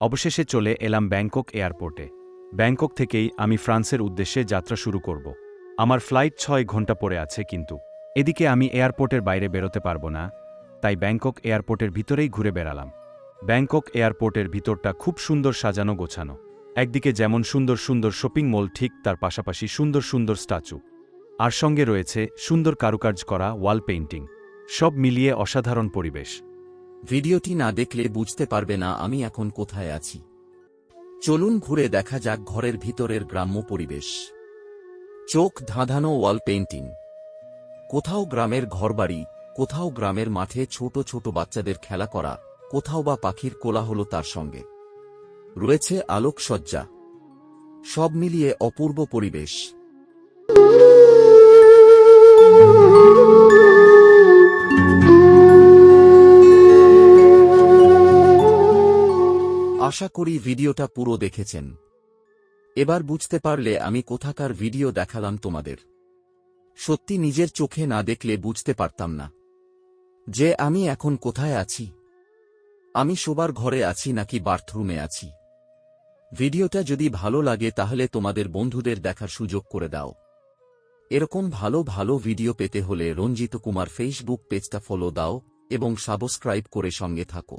অবশেষে চলে এলাম ব্যাংকক এয়ারপোর্টে। ব্যাংকক থেকেই আমি ফ্রান্সের উদ্দেশ্যে যাত্রা শুরু করব। আমার ফ্লাইট ছয় ঘণ্টা পরে আছে কিন্তু এদিকে আমি এয়ারপোর্টের বাইরে বেরোতে পারব না, তাই ব্যাংকক এয়ারপোর্টের ভিতরেই ঘুরে বেড়ালাম। ব্যাংকক এয়ারপোর্টের ভিতরটা খুব সুন্দর সাজানো গোছানো। একদিকে যেমন সুন্দর সুন্দর শপিং মল, ঠিক তার পাশাপাশি সুন্দর সুন্দর স্ট্যাচু। আর সঙ্গে রয়েছে সুন্দর কারুকার্য করা ওয়াল পেইন্টিং। সব মিলিয়ে অসাধারণ পরিবেশ। ভিডিওটি না দেখলে বুঝতে পারবে না আমি এখন কোথায় আছি। চলুন ঘুরে দেখা যাক ঘরের ভিতরের গ্রাম্য পরিবেশ। চোখ ধাঁধানো ওয়াল পেইন্টিং। কোথাও গ্রামের ঘরবাড়ি, কোথাও গ্রামের মাঠে ছোট ছোট বাচ্চাদের খেলা করা, কোথাও বা পাখির কোলা কোলাহল তার সঙ্গে। রয়েছে আলোকসজ্জা। সব মিলিয়ে অপূর্ব পরিবেশ। আশা করি ভিডিওটা পুরো দেখেছেন। এবার বুঝতে পারলে আমি কোথাকার ভিডিও দেখালাম তোমাদের। সত্যি নিজের চোখে না দেখলে বুঝতে পারতাম না। যে আমি এখন কোথায় আছি? আমি শোবার ঘরে আছি নাকি বাথরুমে আছি? ভিডিওটা যদি ভালো লাগে তাহলে তোমাদের বন্ধুদের দেখার সুযোগ করে দাও। এরকম ভালো ভালো ভিডিও পেতে হলে রঞ্জিত কুমার ফেসবুক পেজটা ফলো দাও এবং সাবস্ক্রাইব করে সঙ্গে থাকো।